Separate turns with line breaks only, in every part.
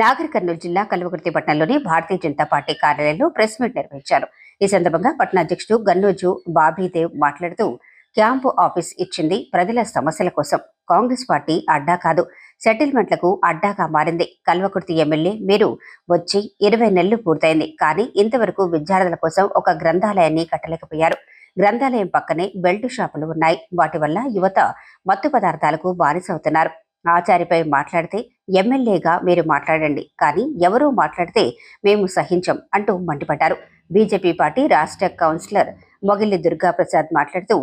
నాగర్ కర్నూలు జిల్లా కల్వకుర్తి పట్టణంలోని భారతీయ జనతా పార్టీ కార్యాలయంలో ప్రెస్ మీట్ నిర్వహించారు. ఈ సందర్భంగా పట్టణ అధ్యక్షుడు గన్నోజు బాబీదేవ్ మాట్లాడుతూ క్యాంపు ఆఫీస్ ఇచ్చింది ప్రజల సమస్యల కోసం. కాంగ్రెస్ పార్టీ అడ్డా కాదు. సెటిల్మెంట్లకు అడ్డాగా మారింది. కల్వకుర్తి ఎమ్మెల్యే మీరు వచ్చి ఇరవై నెలలు పూర్తయింది. కానీ ఇంతవరకు విద్యార్థుల కోసం ఒక గ్రంథాలయాన్ని కట్టలేకపోయారు. గ్రంథాలయం పక్కనే బెల్ట్ షాపులు ఉన్నాయి. వాటి వల్ల యువత మత్తు పదార్థాలకు బానిసవుతున్నారు ఆచారిపై మాట్లాడితే ఎమ్మెల్యేగా మీరు మాట్లాడండి. కానీ ఎవరూ మాట్లాడితే మేము సహించం అంటూ మండిపడ్డారు. బీజేపీ పార్టీ రాష్ట్ర కౌన్సిలర్ మొగిలి దుర్గాప్రసాద్ మాట్లాడుతూ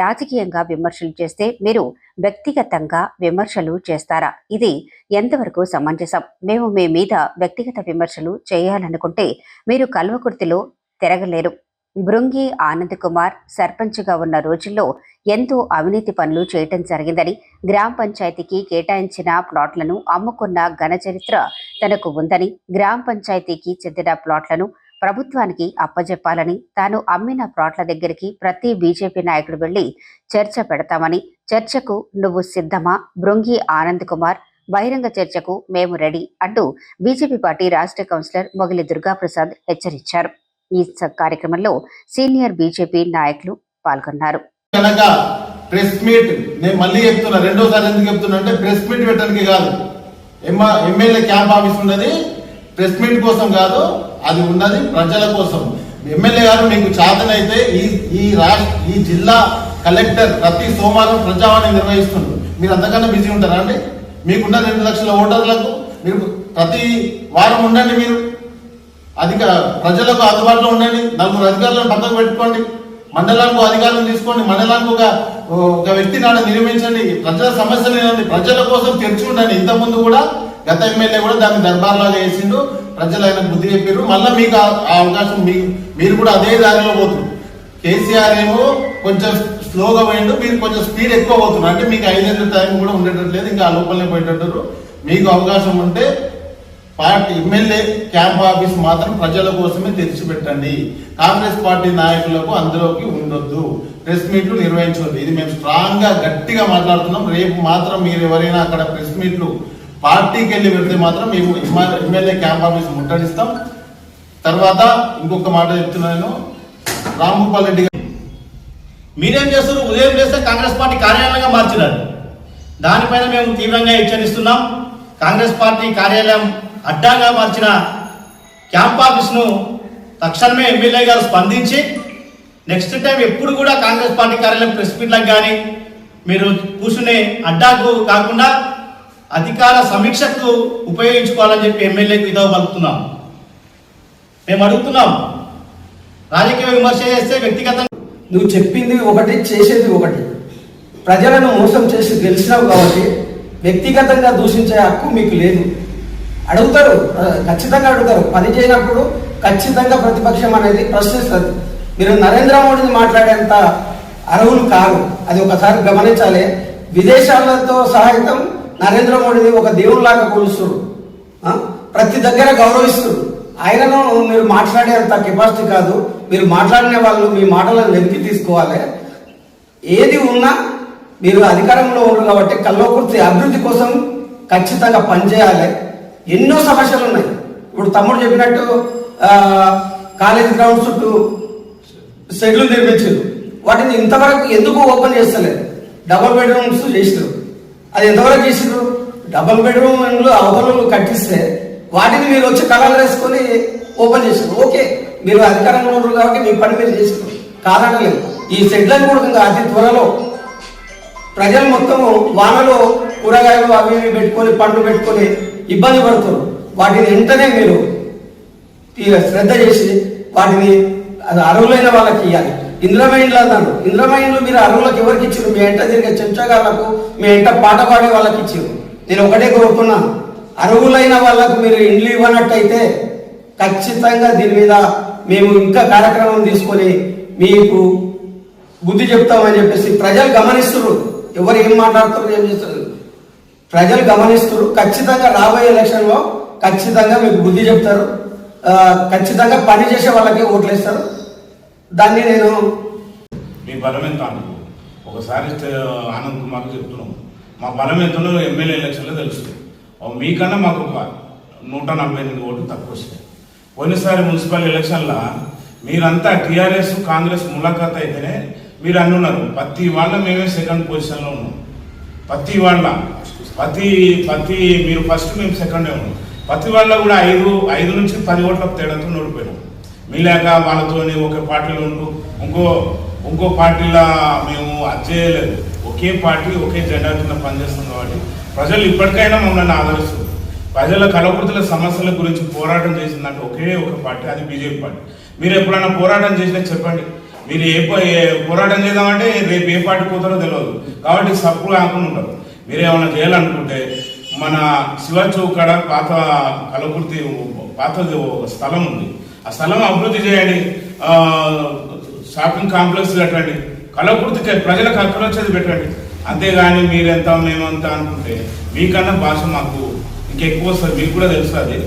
రాజకీయంగా విమర్శలు చేస్తే మీరు వ్యక్తిగతంగా విమర్శలు చేస్తారా? ఇది ఎంతవరకు సమంజసం? మేము మీ మీద వ్యక్తిగత విమర్శలు చేయాలనుకుంటే మీరు కల్వకుర్తిలో తిరగలేరు. బృంగి ఆనంద్ కుమార్ సర్పంచ్గా ఉన్న రోజుల్లో ఎంతో అవినీతి పనులు చేయటం జరిగిందని గ్రామ పంచాయతీకి కేటాయించిన ప్లాట్లను అమ్ముకున్న ఘన చరిత్ర తనకు ఉందని గ్రామ పంచాయతీకి చెందిన ప్లాట్లను ప్రభుత్వానికి అప్పజెప్పాలని తాను అమ్మిన ప్లాట్ల దగ్గరికి ప్రతి బీజేపీ నాయకుడు వెళ్ళి చర్చ పెడతామని చర్చకు నువ్వు సిద్ధమా? బృంగి ఆనంద్ కుమార్ బహిరంగ చర్చకు మేము రెడీ అంటూ బీజేపీ పార్టీ రాష్ట్ర కౌన్సిలర్ మొగిలి దుర్గాప్రసాద్ హెచ్చరించారు. ఈ కార్యక్రమంలో సీనియర్ బీజేపీ నాయకులు పాల్గొన్నారు.
ప్రెస్ మీట్ నేను మళ్ళీ చెప్తున్నా రెండోసారి ఎందుకు చెప్తున్నా అంటే ప్రెస్ మీట్ పెట్టడానికి కాదు. ఎమ్మెల్యే క్యాంప్ ఆఫీస్ ఉన్నది ప్రెస్ మీట్ కోసం కాదు అది ఉన్నది ప్రజల కోసం. ఎమ్మెల్యే గారు మీకు చేతనైతే ఈ ఈ రాష్ట్ర ఈ జిల్లా కలెక్టర్ ప్రతి సోమవారం ప్రజావాణి నిర్వహిస్తుండ్రు మీరు అంతకన్నా బిజీ ఉంటారా అండి? మీకున్న రెండు లక్షల ఓటర్లకు మీరు ప్రతి వారం ఉండండి మీరు. అధిక ప్రజలకు అందుబాటులో ఉండండి. నలుగురు అధికారులను పక్కకు పెట్టుకోండి. మండలానికి అధికారం తీసుకోండి. మండలానికి ఒక ఒక వ్యక్తిని ఆడ నిర్మించండి ప్రజల సమస్యలు ఏంటండి ప్రజల కోసం తెరిచి ఉండండి. ఇంతకుముందు కూడా గత ఎమ్మెల్యే కూడా దాన్ని దర్బార్లాగా వేసిండు ప్రజలు ఆయన బుద్ధి చెప్పారు మళ్ళీ మీకు ఆ అవకాశం మీ మీరు కూడా అదే దారిలో పోతుంది కేసీఆర్ ఏమో కొంచెం స్లోగా పోయిండు. మీరు కొంచెం స్పీడ్ ఎక్కువ పోతున్నారు. అంటే మీకు ఐదేళ్ళ టైం కూడా ఉండేటట్లేదు. ఇంకా ఆ లోపలనే పోయేటట్టు మీకు అవకాశం ఉంటే పార్టీ ఎమ్మెల్యే క్యాంప్ ఆఫీస్ మాత్రం ప్రజల కోసమే తెరిచిపెట్టండి. కాంగ్రెస్ పార్టీ నాయకులకు అందులోకి ఉండొద్దు. ప్రెస్ మీట్లు నిర్వహించవద్దు. ఇది మేము స్ట్రాంగ్గా గట్టిగా మాట్లాడుతున్నాం. రేపు మాత్రం మీరు ఎవరైనా అక్కడ ప్రెస్ మీట్లు పార్టీకి వెళ్ళి పెడితే మాత్రం మేము ఎమ్మెల్యే క్యాంప్ ఆఫీస్ ముట్టడిస్తాం. తర్వాత ఇంకొక మాట చెప్తున్నాను రాంగోపాల్ రెడ్డి
మీరేం చేస్తారు ఉదయం చేస్తే కాంగ్రెస్ పార్టీ కార్యాలయంగా మార్చినారు. దానిపైన మేము తీవ్రంగా హెచ్చరిస్తున్నాం. కాంగ్రెస్ పార్టీ కార్యాలయం అడ్డాగా మార్చిన క్యాంప్ ఆఫీస్ను తక్షణమే ఎమ్మెల్యే గారు స్పందించి నెక్స్ట్ టైం ఎప్పుడు కూడా కాంగ్రెస్ పార్టీ కార్యాలయం ప్రెస్ మీట్లకు కానీ మీరు కూర్చునే అడ్డాకు కాకుండా అధికార సమీక్షకు ఉపయోగించుకోవాలని చెప్పి ఎమ్మెల్యేకు ఇదో పలుకుతున్నాం. మేము అడుగుతున్నాం రాజకీయ విమర్శ చేస్తే వ్యక్తిగతంగా
నువ్వు చెప్పింది ఒకటి చేసేది ఒకటి. ప్రజలను మోసం చేసి గెలిచినావు కాబట్టి వ్యక్తిగతంగా దూషించే హక్కు మీకు లేదు. అడుగుతారు ఖచ్చితంగా అడుగుతారు. పని చేయనప్పుడు ఖచ్చితంగా ప్రతిపక్షం అనేది ప్రశ్నిస్తుంది. మీరు నరేంద్ర మోడీని మాట్లాడేంత అర్హులు కాదు అది ఒకసారి గమనించాలి. విదేశాలతో సహాయతం నరేంద్ర మోడీని ఒక దేవుడిలాగా కొలుస్తుడు ప్రతి దగ్గర గౌరవిస్తుడు ఆయనను మీరు మాట్లాడేంత కెపాసిటీ కాదు. మీరు మాట్లాడిన వాళ్ళు మీ మాటలను వెనక్కి తీసుకోవాలి. ఏది ఉన్నా మీరు అధికారంలో ఉన్నారు కాబట్టి కల్వకుర్తి అభివృద్ధి కోసం ఖచ్చితంగా పనిచేయాలి. ఎన్నో సమస్యలు ఉన్నాయి. ఇప్పుడు తమ్ముడు చెప్పినట్టు కాలేజీ గ్రౌండ్ చుట్టూ షెడ్లు నిర్మించారు. వాటిని ఇంతవరకు ఎందుకు ఓపెన్ చేస్తలేదు? డబుల్ బెడ్రూమ్స్ చేసినారు అది ఎంతవరకు చేసినారు డబుల్ బెడ్రూమ్లు అవతలు కట్టిస్తే వాటిని మీరు వచ్చి కలర్ వేసుకొని ఓపెన్ చేసారు ఓకే మీరు అధికారంలో ఉన్నారు కాబట్టి మీ పని మీరు చేసారు కాదనలేదు. ఈ షెడ్లను కూడా ఇంకా అతి త్వరలో ప్రజలు మొత్తము వానలో కూరగాయలు అవి ఇవి పెట్టుకొని పండ్లు పెట్టుకొని ఇబ్బంది పడుతున్నారు. వాటిని వెంటనే మీరు శ్రద్ధ చేసి వాటిని అది అర్హులైన వాళ్ళకి ఇవ్వాలి ఇంద్రమైండ్లు అన్నారు. ఇంద్రమైండ్లు మీరు అర్హులకు ఎవరికి ఇచ్చారు? మీ ఎంట తిరిగే చెంచగాళ్ళకు మీ ఎంట పాట పాడే వాళ్ళకి ఇచ్చారు. నేను ఒకటే కోరుకున్నాను. అర్హులైన వాళ్ళకు మీరు ఇండ్లు ఇవ్వనట్టయితే ఖచ్చితంగా దీని మీద మేము ఇంకా కార్యక్రమం తీసుకొని మీకు బుద్ధి చెప్తామని చెప్పేసి ప్రజలు గమనిస్తున్నారు. ఎవరు ఏం మాట్లాడుతున్నారు ఏం చేస్తారు ప్రజలు గమనిస్తారు. ఖచ్చితంగా రాబోయే ఎలక్షన్లో ఖచ్చితంగా మీకు బుద్ధి చెప్తారు. ఖచ్చితంగా పని చేసే వాళ్ళకే ఓట్లు వేస్తారు దాన్ని నేను
మీ బలం ఎంత అనుకో. ఒకసారి ఆనంద్ కుమార్ చెప్తున్నాం. మా బలం ఎంతలో ఎమ్మెల్యే ఎలక్షన్లో తెలుస్తుంది. మీకన్నా మాకు ఒక నూట నలభై ఎనిమిది ఓట్లు తక్కువ వచ్చినాయి పోయినసారి మున్సిపల్ ఎలక్షన్లో మీరంతా టీఆర్ఎస్ కాంగ్రెస్ ములాఖాత్ అయితేనే మీరు అన్నున్నారు ప్రతి వాళ్ళ మేమే సెకండ్ పొజిషన్లో ఉన్నాం. ప్రతి వాళ్ళ ప్రతి ప్రతి మీరు ఫస్ట్ మేము సెకండే ఉన్నాం. ప్రతి వాళ్ళ కూడా ఐదు ఐదు నుంచి పది ఓట్ల తేడాతో ఓడిపోయినాం మీలాక వాళ్ళతోని ఒక పార్టీలో ఉంటూ ఇంకో ఇంకో పార్టీలో మేము అది చేయలేదు. ఒకే పార్టీ ఒకే జెండా కింద పనిచేస్తాం కాబట్టి ప్రజలు ఇప్పటికైనా మమ్మల్ని ఆదరిస్తుంది ప్రజల కలవృతుల సమస్యల గురించి పోరాటం చేసిందంటే ఒకే ఒక పార్టీ అది బీజేపీ పార్టీ. మీరు ఎప్పుడైనా పోరాటం చేసినా చెప్పండి. మీరు ఏ ఏ పోరాటం చేద్దామంటే రేపు ఏ పార్టీ పోతారో తెలియదు కాబట్టి సప్పుడు కాకుండా ఉంటారు మీరేమైనా చేయాలనుకుంటే మన శివచౌక్ కాడ పాత కలకుర్తి పాత ఒక స్థలం ఉంది. ఆ స్థలం అభివృద్ధి చేయండి. షాపింగ్ కాంప్లెక్స్ కట్టండి. కలకుర్తికి ప్రజలకు అక్కడ వచ్చేది పెట్టండి. అంతేగాని మీరెంత మేమంత అనుకుంటే మీకన్నా భాష మాకు ఇంకెక్కువ వస్తుంది. మీకు కూడా తెలుస్తుంది.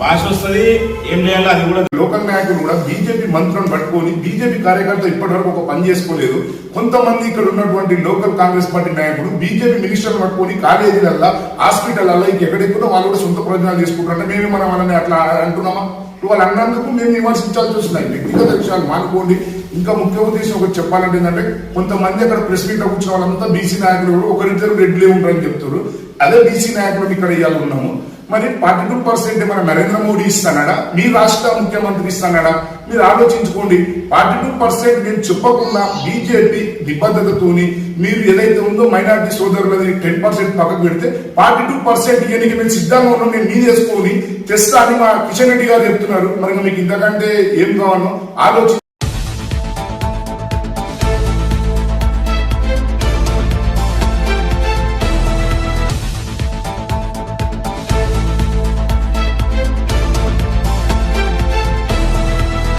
భాష వస్తుంది ఏం చేయాలో అది కూడా
లోకల్ నాయకులు కూడా బీజేపీ మంత్రులను పట్టుకొని బీజేపీ కార్యకర్త ఇప్పటివరకు ఒక పని చేసుకోలేదు. కొంతమంది ఇక్కడ ఉన్నటువంటి లోకల్ కాంగ్రెస్ పార్టీ నాయకులు బీజేపీ మినిస్టర్లు పట్టుకొని కాలేజీలల్లా హాస్పిటల్లో ఎక్కడెక్కడో వాళ్ళు కూడా సొంత ప్రయోజనాలు చేసుకుంటారంటే మేము మనం వాళ్ళని అట్లా అంటున్నామా? వాళ్ళు అన్నందుకు మేము విమర్శించాల్సి వస్తున్నాయి వ్యక్తిగత విషయాలు మానుకోండి. ఇంకా ముఖ్య ఉద్దేశం ఒకటి చెప్పాలంటే ఏంటంటే కొంతమంది అక్కడ ప్రెస్ మీట్ కూర్చున్న వాళ్ళంతా బీసీ నాయకులు కూడా ఒకరిద్దరు రెడ్లే ఉంటారని చెప్తారు. అదే బీసీ నాయకులు ఇక్కడ ఇవ్వాలి ఉన్నాము మరి ఫార్టీ టూ పర్సెంట్ మన నరేంద్ర మోడీ ఇస్తానడా మీ రాష్ట్ర ముఖ్యమంత్రి ఇస్తానడా మీరు ఆలోచించుకోండి. ఫార్టీ టూ పర్సెంట్ నేను చెప్పకుండా బీజేపీ నిబద్ధతతోని మీరు ఏదైతే ఉందో మైనారిటీ సోదరులది టెన్ పర్సెంట్ పక్కకు పెడితే ఫార్టీ టూ పర్సెంట్ ఇవన్నీ మేము సిద్ధంగా ఉన్నాం నేను మీ చేసుకొని తెస్తా అని మా కిషన్ రెడ్డి గారు చెప్తున్నారు. మరి మీకు ఇంతకంటే ఏం కావాలో ఆలోచించి